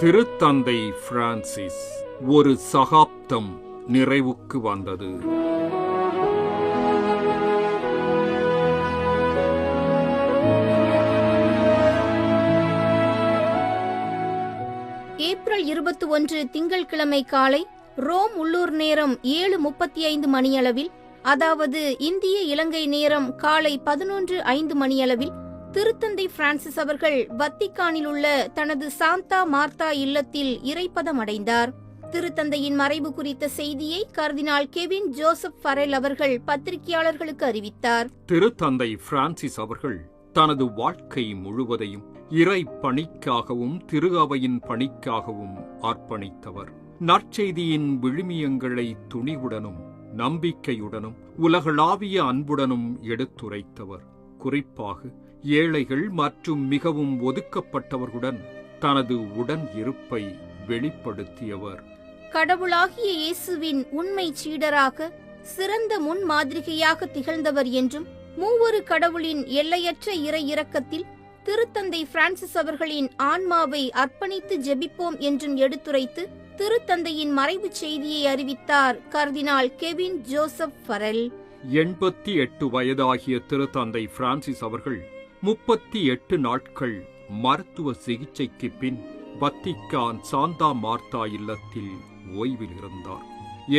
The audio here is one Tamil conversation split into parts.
திருத்தந்தை பிரான்சிஸ் ஒரு சகாப்தம் நிறைவுக்கு வந்தது. ஏப்ரல் இருபத்தி ஒன்று திங்கட்கிழமை காலை ரோம் உள்ளூர் நேரம் ஏழு முப்பத்தி ஐந்து மணியளவில் அதாவது இந்திய இலங்கை நேரம் காலை பதினொன்று ஐந்து மணியளவில் திருத்தந்தை பிரான்சிஸ் அவர்கள் வத்திக்கானில் உள்ள தனது சாந்தா மார்த்தா இல்லத்தில் இறைப்பதம் அடைந்தார். திருத்தந்தையின் மறைவு குறித்த செய்தியை கர்தினால் கெவின் ஜோசப் ஃபரெல் அவர்கள் பத்திரிகையாளர்களுக்கு அறிவித்தார். திருத்தந்தை பிரான்சிஸ் அவர்கள் தனது வாழ்க்கை முழுவதையும் இறை பணிக்காகவும் திரு அவையின் பணிக்காகவும் அர்ப்பணித்தவர். நற்செய்தியின் விழுமியங்களை துணிவுடனும் நம்பிக்கையுடனும் உலகளாவிய அன்புடனும் எடுத்துரைத்தவர். குறிப்பாக ஏழைகள் மற்றும் மிகவும் ஒதுக்கப்பட்டவர்களுடன் தனது உடன் இருப்பை வெளிப்படுத்தியவர். கடவுளாகிய இயேசுவின் உண்மை சீடராக சிறந்த முன்மாதிரிகையாக திகழ்ந்தவர் என்றும் மூவொரு கடவுளின் எல்லையற்ற இறை இரக்கத்தில் திருத்தந்தை பிரான்சிஸ் அவர்களின் ஆன்மாவை அர்ப்பணித்து ஜெபிப்போம் என்றும் எடுத்துரைத்து திருத்தந்தையின் மறைவுச் செய்தியை அறிவித்தார் கர்தினால் கெவின் ஜோசப் ஃபரெல். எண்பத்தி எட்டு வயதாகிய திருத்தந்தை பிரான்சிஸ் அவர்கள் முப்பத்தி எட்டு நாட்கள் மருத்துவ சிகிச்சைக்கு பின் வத்திக்கான் சாந்தா மார்த்தா இல்லத்தில் ஓய்வில் இருந்தார்.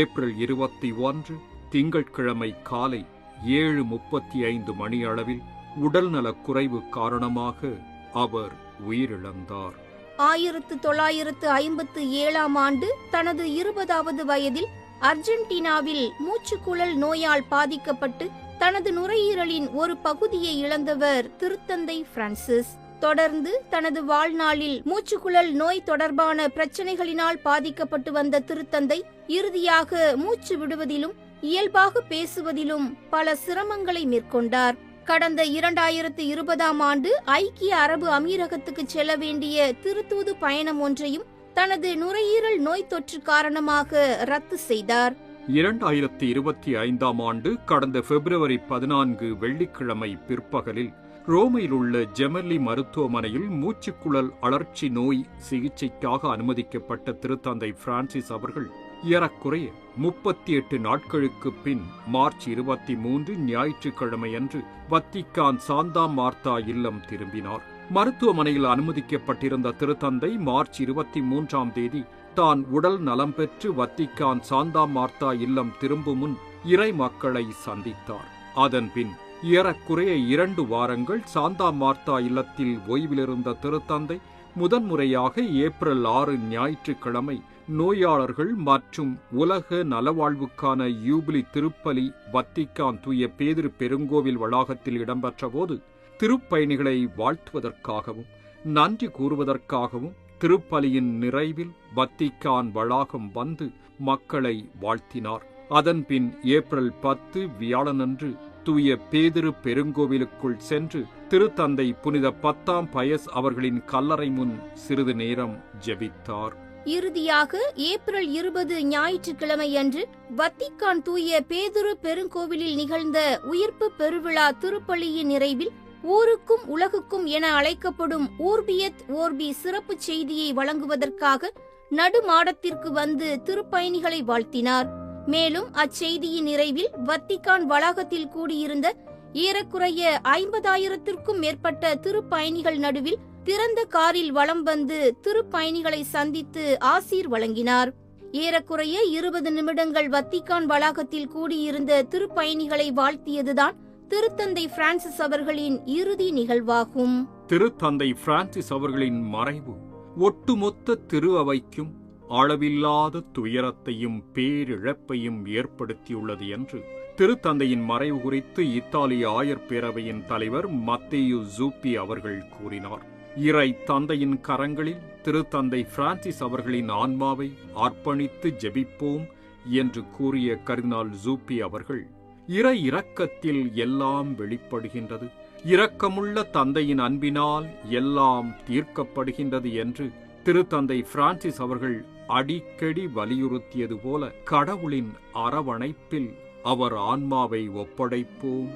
ஏப்ரல் இருபத்தி ஒன்று திங்கட்கிழமை காலை ஏழு முப்பத்தி ஐந்து மணி அளவில் உடல்நலக் குறைவு காரணமாக அவர் உயிரிழந்தார். ஆயிரத்து தொள்ளாயிரத்து ஐம்பத்து ஏழாம் ஆண்டு தனது இருபதாவது வயதில் அர்ஜென்டினாவில் மூச்சுக்குழல் நோயால் பாதிக்கப்பட்டு தனது நுரையீரலின் ஒரு பகுதியை இழந்தவர் திருத்தந்தை பிரான்சிஸ். தொடர்ந்து தனது வாழ்நாளில் மூச்சுக்குழல் நோய் தொடர்பான பிரச்சனைகளினால் பாதிக்கப்பட்டு வந்த திருத்தந்தை இறுதியாக மூச்சு விடுவதிலும் இயல்பாக பேசுவதிலும் பல சிரமங்களை மேற்கொண்டார். கடந்த இரண்டாயிரத்து இருபதாம் ஆண்டு ஐக்கிய அரபு அமீரகத்துக்கு செல்ல வேண்டிய திருத்தூது பயணம் ஒன்றையும் தனது நுரையீரல் நோய் தொற்று காரணமாக ரத்து செய்தார். இரண்டாயிரத்தி இருபத்தி ஐந்தாம் ஆண்டு கடந்த பிப்ரவரி பதினான்கு வெள்ளிக்கிழமை பிற்பகலில் ரோமையில் உள்ள ஜெமர்லி மருத்துவமனையில் மூச்சுக்குழல் அழற்சி நோய் சிகிச்சைக்காக அனுமதிக்கப்பட்ட திருத்தந்தை பிரான்சிஸ் அவர்கள் ஏறக்குறைய முப்பத்தி எட்டு நாட்களுக்கு பின் மார்ச் இருபத்தி மூன்று ஞாயிற்றுக்கிழமையன்று வத்திக்கான் சாந்தா மார்த்தா இல்லம் திரும்பினார். மருத்துவமனையில் அனுமதிக்கப்பட்டிருந்த திருத்தந்தை மார்ச் இருபத்தி மூன்றாம் தேதி தான் உடல் நலம் பெற்று வத்திக்கான் சாந்தா மார்த்தா இல்லம் திரும்பும் முன் இறை மக்களை சந்தித்தார். அதன்பின் ஏறக்குறைய இரண்டு வாரங்கள் சாந்தா மார்த்தா இல்லத்தில் ஓய்விலிருந்த திருத்தந்தை முதன்முறையாக ஏப்ரல் ஆறு ஞாயிற்றுக்கிழமை நோயாளர்கள் மற்றும் உலக நலவாழ்வுக்கான யூபிலி திருப்பலி வத்திக்கான் தூய பேதிரு பெருங்கோவில் வளாகத்தில் இடம்பெற்றபோது திருப்பயணிகளை வாழ்த்துவதற்காகவும் நன்றி கூறுவதற்காகவும் திருப்பலியின் நிறைவில் வத்திக்கான் வளாகம் வந்து மக்களை வாழ்த்தினார். அதன்பின் ஏப்ரல் பத்து வியாழனன்று தூய பேதிரு பெருங்கோவிலுக்குள் சென்று திருத்தந்தை புனித பத்தாம் பயஸ் அவர்களின் கல்லறை முன் சிறிது நேரம் ஜெபித்தார். இறுதியாக ஏப்ரல் இருபது ஞாயிற்றுக்கிழமையன்று வத்திக்கான் தூய பேதுரு பெருங்கோவிலில் நிகழ்ந்த உயிர்ப்பு பெருவிழா திருப்பலியின் நிறைவில் ஊருக்கும் உலகுக்கும் என அழைக்கப்படும் ஊர்பியத் ஓர்பி சிறப்பு செய்தியை வழங்குவதற்காக நடுமாடத்திற்கு வந்து திருப்பயணிகளை வாழ்த்தினார். மேலும் அச்செய்தியின் நிறைவில் வத்திக்கான் வளாகத்தில் கூடியிருந்த ஏறக்குறைய ஐம்பதாயிரத்திற்கும் மேற்பட்ட திருப்பயணிகள் நடுவில் திறந்த காரில் வலம் வந்து திருப்பயணிகளை சந்தித்து ஆசீர் வழங்கினார். ஏறக்குறைய இருபது நிமிடங்கள் வத்திக்கான் வளாகத்தில் கூடியிருந்த திருப்பயணிகளை வாழ்த்தியதுதான் திருத்தந்தை பிரான்சிஸ் அவர்களின் இறுதி நிகழ்வாகும். திருத்தந்தை பிரான்சிஸ் அவர்களின் மறைவு ஒட்டுமொத்த திரு அவைக்கும் அளவில்லாத துயரத்தையும் பேரிழப்பையும் ஏற்படுத்தியுள்ளது என்று திருத்தந்தையின் மறைவு குறித்து இத்தாலிய ஆயர் பேரவையின் தலைவர் மத்தேயு ஜூப்பி அவர்கள் கூறினார். இறை தந்தையின் கரங்களில் திருத்தந்தை பிரான்சிஸ் அவர்களின் ஆன்மாவை அர்ப்பணித்து ஜெபிப்போம் என்று கூறிய கர்தினால் ஜூப்பி அவர்கள் இறை இரக்கத்தில் எல்லாம் வெளிப்படுகின்றது. இரக்கமுள்ள தந்தையின் அன்பினால் எல்லாம் தீர்க்கப்படுகின்றது என்று திருத்தந்தை பிரான்சிஸ் அவர்கள் அடிக்கடி வலியுறுத்தியது போல கடவுளின் அரவணைப்பில் அவர் ஆன்மாவை ஒப்படைப்போம்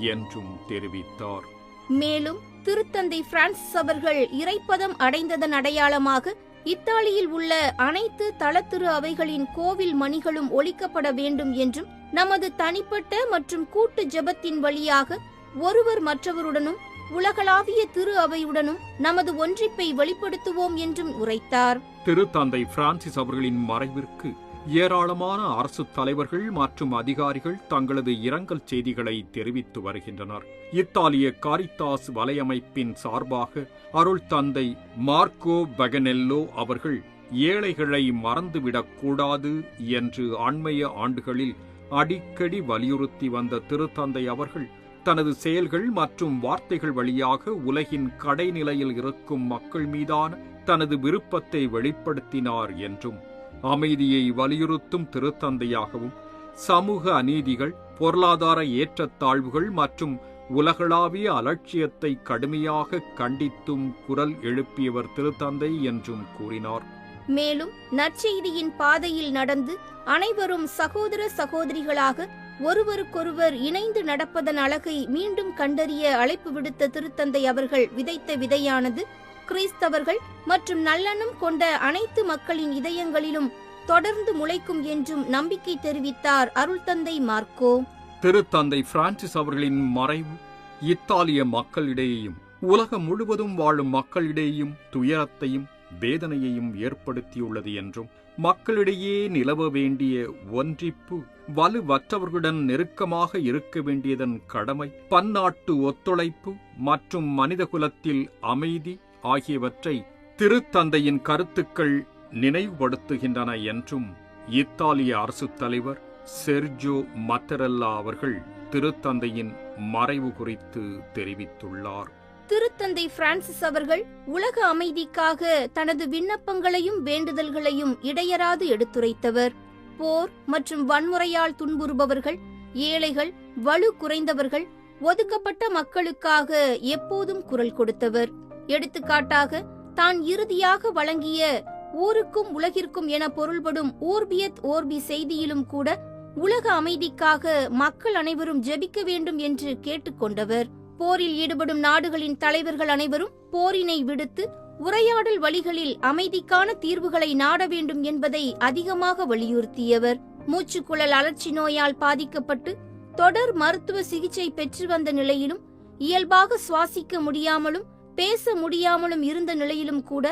என்றும் தெரிவித்தார். மேலும் திருத்தந்தை பிரான்சிஸ் அவர்கள் இறைப்பதம் அடைந்ததன் அடையாளமாக இத்தாலியில் உள்ள அனைத்து தளத்திரு அவைகளின் கோவில் மணிகளும் ஒழிக்கப்பட வேண்டும் என்றும் நமது தனிப்பட்ட மற்றும் கூட்டு ஜெபத்தின் வழியாக ஒருவர் மற்றவருடனும் உலகளாவிய திரு அவையுடனும் நமது ஒன்றிப்பை வெளிப்படுத்துவோம் என்றும் உரைத்தார். திருத்தந்தை பிரான்சிஸ் அவர்களின் மறைவிற்கு ஏராளமான அரசு தலைவர்கள் மற்றும் அதிகாரிகள் தங்களது இரங்கல் செய்திகளை தெரிவித்து வருகின்றனர். இத்தாலிய காரித்தாஸ் வலையமைப்பின் சார்பாக அருள் தந்தை மார்க்கோ பகனெல்லோ அவர்கள் ஏழைகளை மறந்துவிடக்கூடாது என்று அண்மைய ஆண்டுகளில் அடிக்கடி வலியுறுத்தி வந்த திருத்தந்தை அவர்கள் தனது செயல்கள் மற்றும் வார்த்தைகள் வழியாக உலகின் கடைநிலையில் இருக்கும் மக்கள் மீதான தனது விருப்பத்தை வெளிப்படுத்தினார் என்றும் அமைதியை வலியுறுத்தும் திருத்தந்தையாகவும் சமூக அநீதிகள் பொருளாதார ஏற்றத்தாழ்வுகள் மற்றும் உலகளாவிய அலட்சியத்தை கடுமையாக கண்டித்தும் குரல் எழுப்பியவர் திருத்தந்தை என்றும் கூறினார். மேலும் நற்செய்தியின் பாதையில் நடந்து அனைவரும் சகோதர சகோதரிகளாக ஒருவருக்கொருவர் இணைந்து நடப்பதன் அழகை மீண்டும் கண்டறிய அழைப்பு விடுத்த திருத்தந்தை அவர்கள் விதைத்த விதையானது கிறிஸ்தவர்கள் மற்றும் நல்லெண்ணம் கொண்ட அனைத்து மக்களின் இதயங்களிலும் தொடர்ந்து முளைக்கும் என்றும் நம்பிக்கை தெரிவித்தார் அருள்தந்தை மார்க்கோ. திருத்தந்தை பிரான்சிஸ் அவர்களின் மறைவு இத்தாலிய மக்களிடையேயும் உலகம் முழுவதும் வாழும் மக்களிடையேயும் துயரத்தையும் வேதனையையும் ஏற்படுத்தியுள்ளது என்றும் மக்களிடையே நிலவ வேண்டிய ஒன்றிப்பு வலுவற்றவர்களுடன் நெருக்கமாக இருக்க வேண்டியதன் கடமை பன்னாட்டு ஒத்துழைப்பு மற்றும் மனிதகுலத்தில் அமைதி ஆகியவற்றை திருத்தந்தையின் கருத்துக்கள் நினைவுபடுத்துகின்றன என்றும் இத்தாலிய அரசுத் தலைவர் செர்ஜோ மத்தரெல்லா அவர்கள் திருத்தந்தையின் மறைவு குறித்து தெரிவித்துள்ளார். திருத்தந்தை பிரான்சிஸ் அவர்கள் உலக அமைதிக்காக தனது விண்ணப்பங்களையும் வேண்டுதல்களையும் இடையராது எடுத்துரைத்தவர். போர் மற்றும் வன்முறையால் துன்புறுபவர்கள் ஏழைகள் வலு குறைந்தவர்கள் ஒதுக்கப்பட்ட மக்களுக்காக எப்போதும் குரல் கொடுத்தவர். எடுத்துக்காட்டாக தான் இறுதியாக வழங்கிய ஊருக்கும் உலகிற்கும் என பொருள்படும் ஊர்பியத் ஓர்பி செய்தியிலும் கூட உலக அமைதிக்காக மக்கள் அனைவரும் ஜெபிக்க வேண்டும் என்று கேட்டுக்கொண்டவர். போரில் ஈடுபடும் நாடுகளின் தலைவர்கள் அனைவரும் போரினை விடுத்து உரையாடல் வழிகளில் அமைதிக்கான தீர்வுகளை நாட வேண்டும் என்பதை அதிகமாக வலியுறுத்தியவர். மூச்சுக்குழல் அலர்ச்சி நோயால் பாதிக்கப்பட்டு தொடர் மருத்துவ சிகிச்சை பெற்று வந்த நிலையிலும் இயல்பாக சுவாசிக்க முடியாமலும் பேச முடியாமலும் இருந்த நிலையிலும் கூட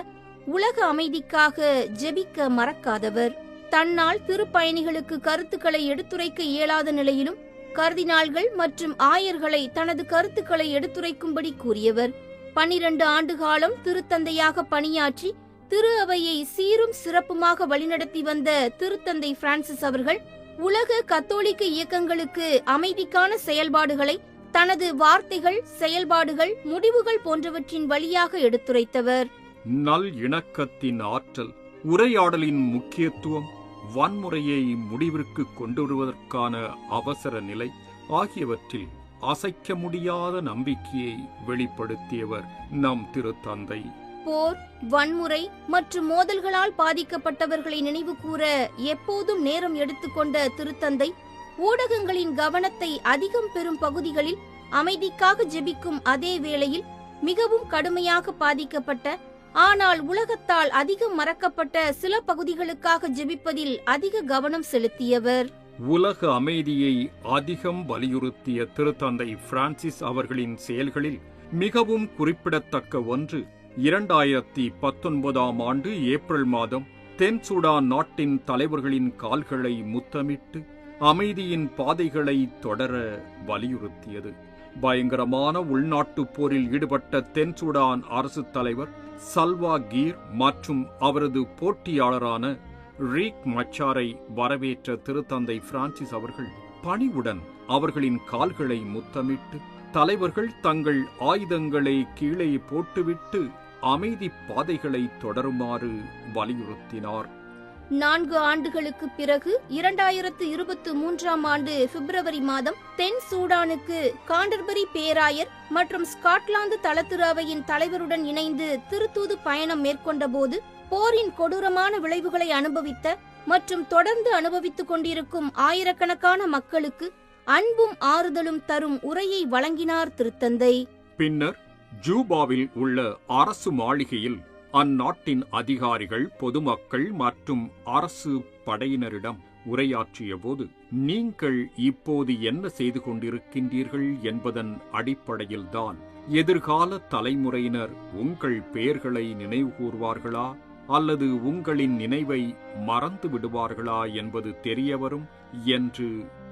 உலக அமைதிக்காக ஜெபிக்க மறக்காதவர். தன்னால் திருப்பயணிகளுக்கு கருத்துக்களை எடுத்துரைக்க இயலாத நிலையிலும் கர்தினால்கள் மற்றும் ஆயர்களை தனது கருத்துக்களை எடுத்துரைக்கும்படி கூறியவர். பனிரண்டு ஆண்டு காலம் திருத்தந்தையாக பணியாற்றி திரு அவையை சீரும் சிறப்புமாக வழிநடத்தி வந்த திருத்தந்தை பிரான்சிஸ் அவர்கள் உலக கத்தோலிக்க இயக்கங்களுக்கு அமைதிக்கான செயல்பாடுகளை தனது வார்த்தைகள் செயல்பாடுகள் முடிவுகள் போன்றவற்றின் வழியாக எடுத்துரைத்தவர். நல் இணக்கத்தின் ஆற்றல் உரையாடலின் முக்கியத்துவம் வன்முறையை முடிவிற்கு கொண்டு வருவதற்கான அவசர நிலை ஆகியவற்றில் அசைக்க முடியாத நம்பிக்கையை வெளிப்படுத்தியவர் நம் திருத்தந்தை. போர் வன்முறை மற்றும் மோதல்களால் பாதிக்கப்பட்டவர்களை நினைவு கூற எப்போதும் நேரம் எடுத்துக்கொண்ட திருத்தந்தை ஊடகங்களின் கவனத்தை அதிகம் பெறும் பகுதிகளில் அமைதிக்காக ஜெபிக்கும் அதே வேளையில் மிகவும் கடுமையாக பாதிக்கப்பட்ட ஆனால் உலகத்தால் அதிகம் மறக்கப்பட்ட சில பகுதிகளுக்காக ஜெபிப்பதில் அதிக கவனம் செலுத்தியவர். உலக அமைதியை அதிகம் வலியுறுத்திய திருத்தந்தை பிரான்சிஸ் அவர்களின் செயல்களில் மிகவும் குறிப்பிடத்தக்க ஒன்று இரண்டாயிரத்தி பத்தொன்பதாம் ஆண்டு ஏப்ரல் மாதம் தென் சூடான் நாட்டின் தலைவர்களின் கால்களை முத்தமிட்டு அமைதியின் பாதைகளை தொடர வலியுறுத்தியது. பயங்கரமான உள்நாட்டுப் போரில் ஈடுபட்ட தென் சூடான் அரசு தலைவர் சல்வா கீர் மற்றும் அவரது போட்டியாளரான ரீக் மச்சாரை வரவேற்ற திருத்தந்தை பிரான்சிஸ் அவர்கள் பணிவுடன் அவர்களின் கால்களை முத்தமிட்டு தலைவர்கள் தங்கள் ஆயுதங்களை கீழே போட்டுவிட்டு அமைதி பாதைகளை தொடருமாறு வலியுறுத்தினார். நான்கு ஆண்டுகளுக்கு பிறகு இரண்டாயிரத்து இருபத்தி மூன்றாம் ஆண்டு பிப்ரவரி மாதம் தென் சூடானுக்கு காண்டர்பரி பேராயர் மற்றும் ஸ்காட்லாந்து தளத்துறாவையின் தலைவருடன் இணைந்து திருத்தூது பயணம் மேற்கொண்டபோது போரின் கொடூரமான விளைவுகளை அனுபவித்த மற்றும் தொடர்ந்து அனுபவித்துக் கொண்டிருக்கும் ஆயிரக்கணக்கான மக்களுக்கு அன்பும் ஆறுதலும் தரும் உரையை வழங்கினார் திருத்தந்தை. பின்னர் ஜூபாவில் உள்ள அரசு மாளிகையில் அந்நாட்டின் அதிகாரிகள் பொதுமக்கள் மற்றும் அரசு படையினரிடம் உரையாற்றிய போது நீங்கள் இப்போது என்ன செய்து கொண்டிருக்கின்றீர்கள் என்பதன் அடிப்படையில்தான் எதிர்கால தலைமுறையினர் உங்கள் பெயர்களை நினைவுகூர்வார்களா அல்லது உங்களின் நினைவை மறந்து விடுவார்களா என்பது தெரியவரும்? என்று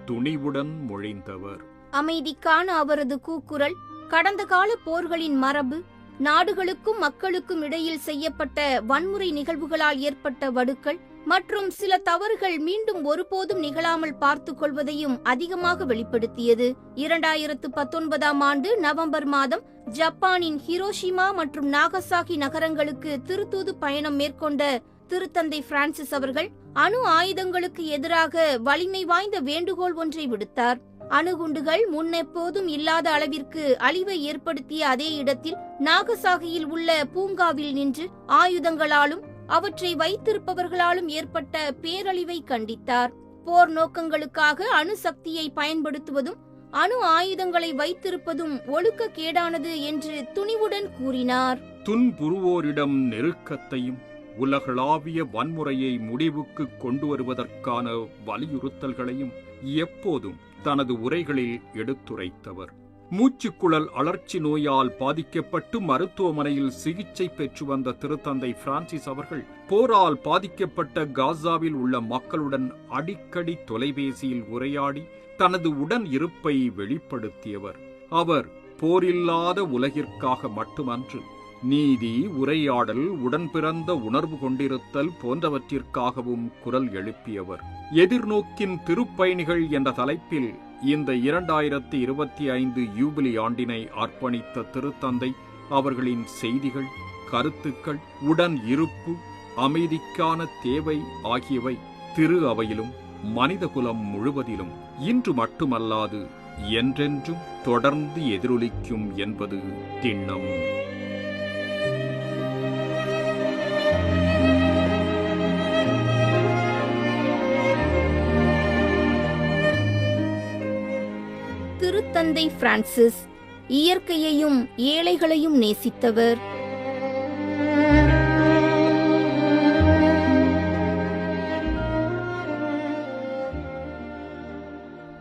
துணிவுடன் மொழிந்தவர். அமைதிக்கான அவரது கூக்குரல் கடந்த கால போர்களின் மரபு நாடுகளுக்கும் மக்களுக்கும் இடையில் செய்யப்பட்ட வன்முறை நிகழ்வுகளால் ஏற்பட்ட வடுக்கள் மற்றும் சில தவறுகள் மீண்டும் ஒருபோதும் நிகழாமல் பார்த்துக் கொள்வதையும் அதிகமாக வெளிப்படுத்தியது. இரண்டாயிரத்து பத்தொன்பதாம் ஆண்டு நவம்பர் மாதம் ஜப்பானின் ஹிரோஷிமா மற்றும் நாகசாகி நகரங்களுக்கு திருத்தூது பயணம் மேற்கொண்ட திருத்தந்தை பிரான்சிஸ் அவர்கள் அணு ஆயுதங்களுக்கு எதிராக வலிமை வாய்ந்த வேண்டுகோள் ஒன்றை விடுத்தார். அணுகுண்டுகள் முன்னெப்போதும் இல்லாத அளவிற்கு அழிவை ஏற்படுத்திய அதே இடத்தில் நாகசாகியில் உள்ள பூங்காவில் நின்று ஆயுதங்களாலும் அவற்றை வைத்திருப்பவர்களாலும் ஏற்பட்ட பேரழிவை கண்டித்தார். போர் நோக்கங்களுக்காக அணுசக்தியை பயன்படுத்துவதும் அணு ஆயுதங்களை வைத்திருப்பதும் ஒழுக்கக்கேடானது என்று துணிவுடன் கூறினார். துன்புறுவோரிடம் நெருக்கத்தையும் உலகளாவிய வன்முறையை முடிவுக்கு கொண்டு வருவதற்கான வலியுறுத்தல்களையும் எப்போதும் தனது உரைகளில் எடுத்துரைத்தவர். மூச்சுக்குழல் அழற்சி நோயால் பாதிக்கப்பட்டு மருத்துவமனையில் சிகிச்சை பெற்று வந்த திருத்தந்தை பிரான்சிஸ் அவர்கள் போரால் பாதிக்கப்பட்ட காசாவில் உள்ள மக்களுடன் அடிக்கடி தொலைபேசியில் உரையாடி தனது உடன் இருப்பை வெளிப்படுத்தியவர். அவர் போரில்லாத உலகிற்காக மட்டுமன்று நீதி உரையாடல் உடன்பிறந்த உணர்வு கொண்டிருத்தல் போன்றவற்றிற்காகவும் குரல் எழுப்பியவர். எதிர்நோக்கின் திருப்பயணிகள் என்ற தலைப்பில் இந்த இரண்டாயிரத்தி இருபத்தி ஐந்து யூபிலி ஆண்டினை அர்ப்பணித்த திருத்தந்தை அவர்களின் செய்திகள் கருத்துக்கள் உடன் இருப்பு அமைதிக்கான தேவை ஆகியவை திரு அவையிலும் மனிதகுலம் முழுவதிலும் இன்று மட்டுமல்லாது என்றென்றும் தொடர்ந்து எதிரொலிக்கும் என்பது திண்ணம். திருத்தந்தை பிரான்சிஸ் இயற்கையையும் ஏழைகளையும் நேசித்தவர்.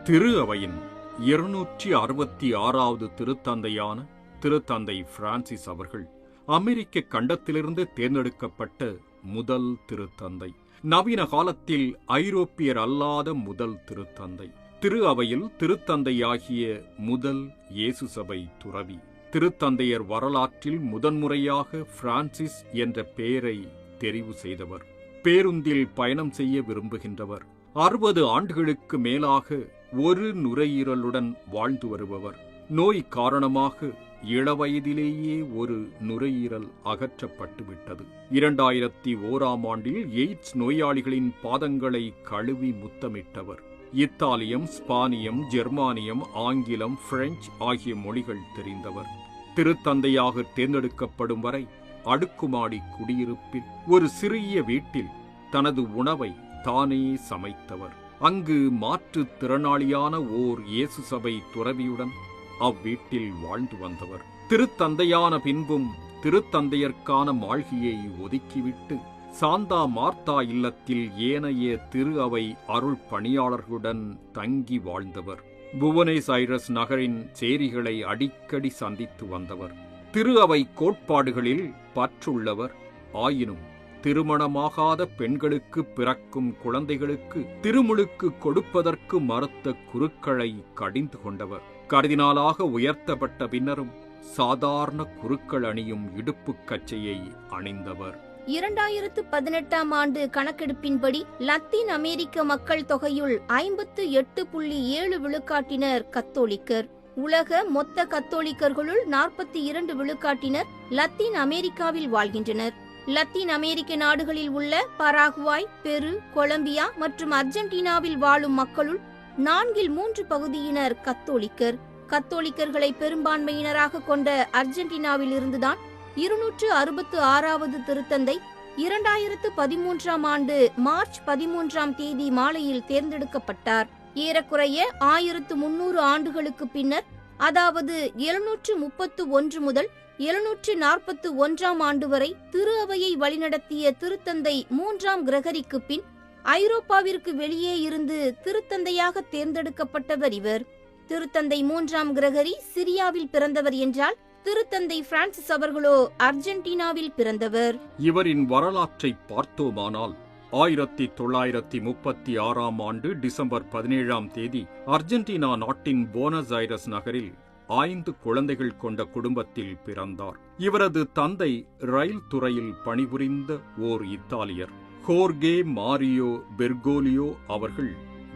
திரு அவையின் இருநூற்றி அறுபத்தி ஆறாவது திருத்தந்தையான திருத்தந்தை பிரான்சிஸ் அவர்கள் அமெரிக்க கண்டத்திலிருந்து தேர்ந்தெடுக்கப்பட்ட முதல் திருத்தந்தை. நவீன காலத்தில் ஐரோப்பியர் அல்லாத முதல் திருத்தந்தை. திரு அவையில் திருத்தந்தையாகிய முதல் இயேசு சபை துறவி. திருத்தந்தையர் வரலாற்றில் முதன்முறையாக பிரான்சிஸ் என்ற பெயரை தெரிவு செய்தவர். பேருந்தில் பயணம் செய்ய விரும்புகின்றவர். அறுபது ஆண்டுகளுக்கு மேலாக ஒரு நுரையீரலுடன் வாழ்ந்து வருபவர். நோய் காரணமாக இளவயதிலேயே ஒரு நுரையீரல் அகற்றப்பட்டுவிட்டது இரண்டாயிரத்தி ஓராம் ஆண்டில் எய்ட்ஸ் நோயாளிகளின் பாதங்களை கழுவி முத்தமிட்டவர். இத்தாலியம் ஸ்பானியம் ஜெர்மானியம் ஆங்கிலம் பிரெஞ்சு ஆகிய மொழிகள் தெரிந்தவர். திருத்தந்தையாக தேர்ந்தெடுக்கப்படும் வரை அடுக்குமாடி குடியிருப்பில் ஒரு சிறிய வீட்டில் தனது உணவை தானே சமைத்தவர். அங்கு மாற்றுத் திறனாளியான ஓர் இயேசு சபை துறவியுடன் அவ்வீட்டில் வாழ்ந்து வந்தவர். திருத்தந்தையான பின்பும் திருத்தந்தையர்க்கான மாழ்கியை ஒதுக்கிவிட்டு சாந்தா மார்த்தா இல்லத்தில் ஏனைய திரு அவை அருள் பணியாளர்களுடன் தங்கி வாழ்ந்தவர். புவனேஸ் ஐரஸ் நகரின் சேரிகளை அடிக்கடி சந்தித்து வந்தவர். திரு அவை கோட்பாடுகளில் பற்றுள்ளவர். ஆயினும் திருமணமாகாத பெண்களுக்கு பிறக்கும் குழந்தைகளுக்கு திருமுழுக்கு கொடுப்பதற்கு மறுத்த குருக்களை கடிந்து கொண்டவர். கருதினாலாக உயர்த்தப்பட்ட பின்னரும் சாதாரண குருக்கள் அணியும் இடுப்புக் கச்சையை அணிந்தவர். இரண்டாயிரத்து பதினெட்டாம் ஆண்டு கணக்கெடுப்பின்படி லத்தீன் அமெரிக்க மக்கள் தொகையுள் ஐம்பத்து எட்டு புள்ளி ஏழு விழுக்காட்டினர் கத்தோலிக்கர். உலக மொத்த கத்தோலிக்கர்களுள் நாற்பத்தி இரண்டு விழுக்காட்டினர் லத்தீன் அமெரிக்காவில் வாழ்கின்றனர். லத்தீன் அமெரிக்க நாடுகளில் உள்ள பராகுவாய் பெரு கொலம்பியா மற்றும் அர்ஜென்டினாவில் வாழும் மக்களுள் நான்கில் மூன்று பகுதியினர் கத்தோலிக்கர். கத்தோலிக்கர்களை பெரும்பான்மையினராக கொண்ட அர்ஜென்டினாவில் இருந்துதான் இருநூற்று அறுபத்து ஆறாவது திருத்தந்தை இரண்டாயிரத்து பதிமூன்றாம் ஆண்டு மார்ச் பதிமூன்றாம் தேதி மாலையில் தேர்ந்தெடுக்கப்பட்டார். ஏறக்குறைய ஆயிரத்து முன்னூறு ஆண்டுகளுக்கு பின்னர் அதாவது எழுநூற்று முப்பத்து ஒன்று முதல் எழுநூற்று நாற்பத்து ஒன்றாம் ஆண்டு வரை திரு அவையை வழிநடத்திய திருத்தந்தை மூன்றாம் கிரகரிக்கு பின் ஐரோப்பாவிற்கு வெளியே இருந்து திருத்தந்தையாக தேர்ந்தெடுக்கப்பட்டவர் இவர். திருத்தந்தை மூன்றாம் கிரகரி சிரியாவில் பிறந்தவர் என்றால் திருத்தந்தை பிரான்சிஸ் அவர்களோ அர்ஜென்டினாவில் பிறந்தவர். இவரின் வரலாற்றை பார்த்தோமானால் ஆயிரத்தி தொள்ளாயிரத்தி முப்பத்தி ஆறாம் ஆண்டு டிசம்பர் பதினேழாம் தேதி அர்ஜென்டினா நாட்டின் போனஸ் ஐரஸ் நகரில் ஐந்து குழந்தைகள் கொண்ட குடும்பத்தில் பிறந்தார். இவரது தந்தை ரயில் துறையில் பணிபுரிந்த ஓர் இத்தாலியர் ஹோர்கே மாரியோ பெர்கோலியோ அவர்கள்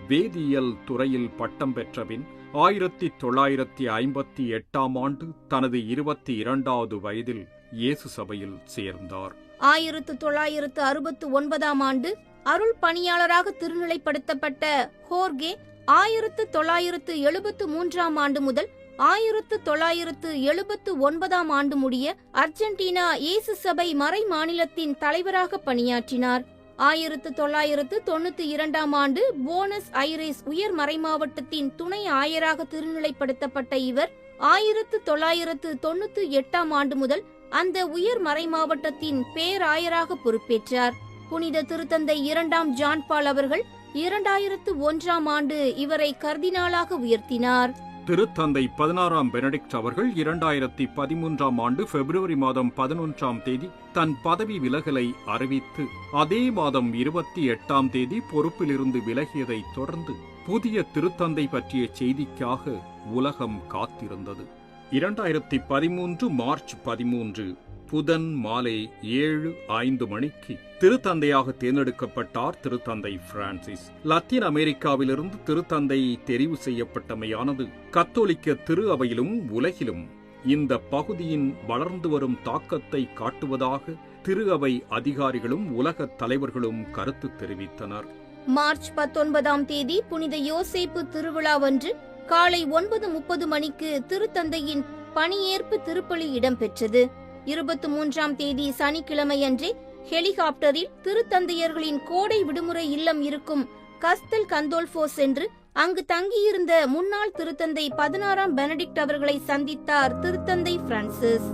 வேதியியல் துறையில் பட்டம் பெற்றபின் ஆயிரத்தி தொள்ளாயிரத்தி ஐம்பத்தி எட்டாம் ஆண்டு தனது இருபத்தி இரண்டாவது வயதில் இயேசு சபையில் சேர்ந்தார். ஆயிரத்து தொள்ளாயிரத்து அறுபத்து ஒன்பதாம் ஆண்டு அருள் பணியாளராக திருநிலைப்படுத்தப்பட்ட ஹோர்கே ஆயிரத்து தொள்ளாயிரத்து எழுபத்து மூன்றாம் ஆண்டு முதல் ஆயிரத்து தொள்ளாயிரத்து எழுபத்து ஒன்பதாம் ஆண்டு முடிய அர்ஜென்டினா இயேசு சபை மறை மாநிலத்தின் தலைவராக பணியாற்றினார். ஆயிரத்து தொள்ளாயிரத்து தொண்ணூத்தி இரண்டாம் ஆண்டு போனஸ் ஐரிஸ் உயர் மறைமாவட்டத்தின் துணை ஆயராக திருநிலைப்படுத்தப்பட்ட இவர் ஆயிரத்து தொள்ளாயிரத்து தொண்ணூத்தி எட்டாம் ஆண்டு முதல் அந்த உயர் மறைமாவட்டத்தின் பேராயராக பொறுப்பேற்றார். புனித திருத்தந்தை இரண்டாம் ஜான் பால் அவர்கள் இரண்டாயிரத்து ஒன்றாம் ஆண்டு இவரை கர்தினாலாக உயர்த்தினார். திருத்தந்தை பதினாறாம் பெனடிக்ட் அவர்கள் இரண்டாயிரத்தி பதிமூன்றாம் ஆண்டு பிப்ரவரி மாதம் பதினொன்றாம் தேதி தன் பதவி விலகலை அறிவித்து அதே மாதம் இருபத்தி எட்டாம் தேதி பொறுப்பிலிருந்து விலகியதை தொடர்ந்து புதிய திருத்தந்தை பற்றிய செய்திக்காக உலகம் காத்திருந்தது. இரண்டாயிரத்தி பதிமூன்று மார்ச் பதிமூன்று புதன் மாலை ஏழு ஐந்து மணிக்கு திருத்தந்தையாக தேர்ந்தெடுக்கப்பட்டார் திருத்தந்தை பிரான்சிஸ். லத்தீன் அமெரிக்காவிலிருந்து திருத்தந்தை தெரிவு செய்யப்பட்டமையானது கத்தோலிக்க திரு அவையிலும் உலகிலும் இந்த பகுதியின் வளர்ந்து வரும் தாக்கத்தை காட்டுவதாக திரு அவை அதிகாரிகளும் உலக தலைவர்களும் கருத்து தெரிவித்தனர். மார்ச் பத்தொன்பதாம் தேதி புனித யோசேப்பு திருவிழாவன்று காலை ஒன்பது முப்பது மணிக்கு திருத்தந்தையின் பணியேற்பு திருப்பலி இடம்பெற்றது. இருபத்தி மூன்றாம் தேதி சனிக்கிழமையன்று ஹெலிகாப்டரில் திருத்தந்தையர்களின் கோடை விடுமுறை இல்லம் இருக்கும் கஸ்தல் கந்தோல்போ சென்று அங்கு தங்கியிருந்த முன்னாள் திருத்தந்தை பதினாறாம் பெனடிக்ட் அவர்களை சந்தித்தார் திருத்தந்தை பிரான்சிஸ்.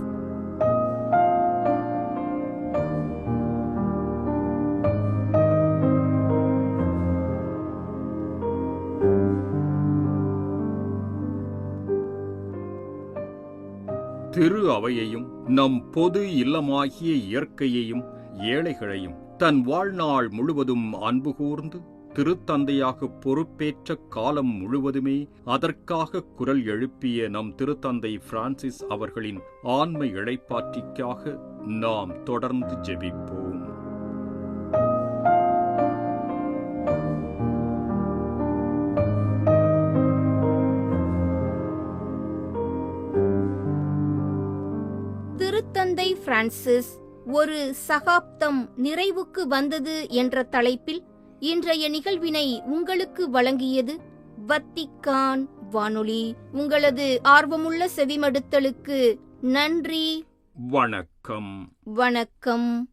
திரு அவையையும் நம் பொது இல்லமாகிய இயற்கையையும் ஏழைகளையும் தன் வாழ்நாள் முழுவதும் அன்பு கூர்ந்து திருத்தந்தையாக பொறுப்பேற்ற காலம் முழுவதுமே அதற்காக குரல் எழுப்பிய நம் திருத்தந்தை பிரான்சிஸ் அவர்களின் ஆன்மை இழைப்பாற்றிக்காக நாம் தொடர்ந்து ஜெபிப்போம். பிரான்சிஸ் ஒரு சகாப்தம் நிறைவுக்கு வந்தது என்ற தலைப்பில் இன்றைய நிகழ்வினை உங்களுக்கு வழங்கியது வத்திக்கான் வானொலி. உங்களது ஆர்வமுள்ள செவிமடுத்தலுக்கு நன்றி. வணக்கம். வணக்கம்.